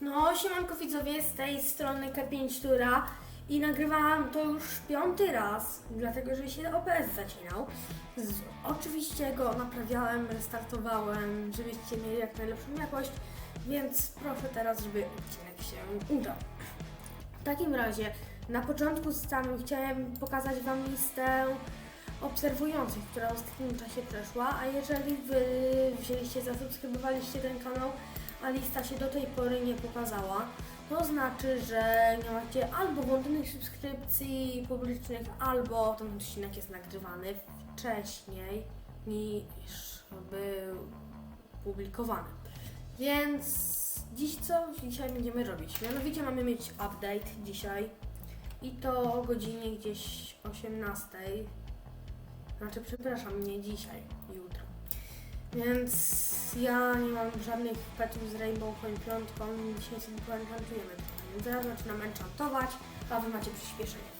No, siemanko widzowie, z tej strony K5 Tura i nagrywałam to już piąty raz, dlatego że się OBS zacinał. Z, oczywiście go naprawiałem, restartowałem, żebyście mieli jak najlepszą jakość, więc proszę teraz, żeby odcinek się udał. W takim razie, na początku stanu chciałem pokazać Wam listę obserwujących, która w ostatnim czasie przeszła, a jeżeli Wy wzięliście, zasubskrybowaliście ten kanał, a lista się do tej pory nie pokazała, to znaczy, że nie macie albo włączonych subskrypcji publicznych, albo ten odcinek jest nagrywany wcześniej niż był publikowany. Więc dziś co dzisiaj będziemy robić? Mianowicie mamy mieć update dzisiaj i to o godzinie gdzieś 18. Znaczy, przepraszam, nie dzisiaj, jutro. Więc ja nie mam żadnych petów z Rainbow Coin 5, dzisiaj sobie poenchantujemy. Więc zaraz zaczynam enchantować, a wy macie przyspieszenie.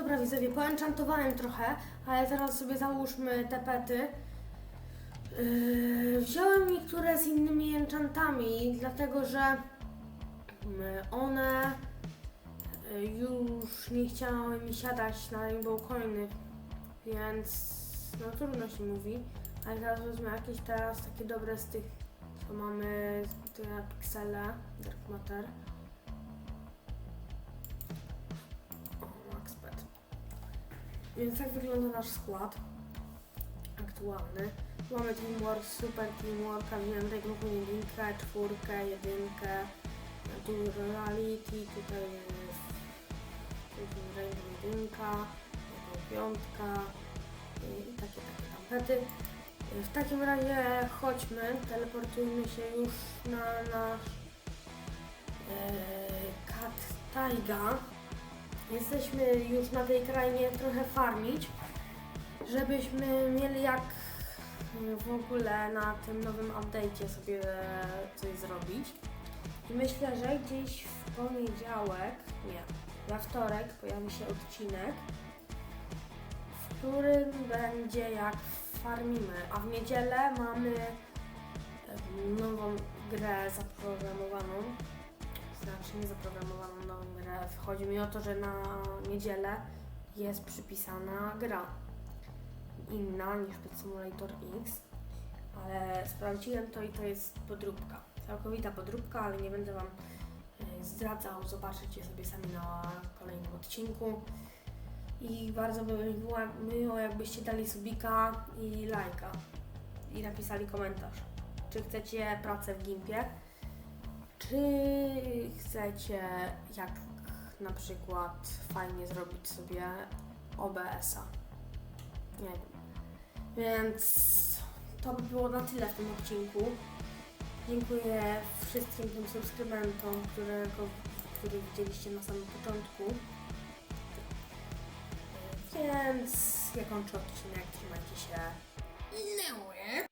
Dobra widzowie, poenchantowałem trochę, ale teraz sobie załóżmy te pety. Yy, wziąłem niektóre z innymi enchantami, dlatego że mm, one yy, już nie chciały mi siadać na Rainbow Coiny, więc no trudno się mówi, ale teraz wezmę jakieś teraz takie dobre z tych, co mamy, te piksele, Dark Matter. Więc tak wygląda nasz skład aktualny. Mamy Teamwork, Super Teamworka, wziąłem tego jedynkę, czwórkę, jedynkę, tu Reality, tutaj jest Rainbow jedynka, piątka i takie, takie tam pety. W takim razie chodźmy, teleportujmy się już na nasz e, Kat Taiga. Jesteśmy już na tej krainie trochę farmić, żebyśmy mieli jak w ogóle na tym nowym update'cie sobie coś zrobić. I myślę, że gdzieś w poniedziałek, nie, we wtorek pojawi się odcinek, w którym będzie jak farmimy, a w niedzielę mamy nową grę zaprogramowaną, znaczy nie zaprogramowaną nową grę. Chodzi mi o to, że na niedzielę jest przypisana gra inna niż Pet Simulator X, ale sprawdziłem to i to jest podróbka. Całkowita podróbka, ale nie będę Wam e, zdradzał, zobaczycie sobie sami na kolejnym odcinku. I bardzo by mi było miło, jakbyście dali subika i lajka. i napisali komentarz. Czy chcecie pracę w Gimpie? Czy chcecie jak na przykład fajnie zrobić sobie OBS-a? Nie wiem. Więc to by było na tyle w tym odcinku. Dziękuję wszystkim tym subskrybentom, którego, których widzieliście na samym początku. Więc ja kończę odcinek. Trzymajcie się. No.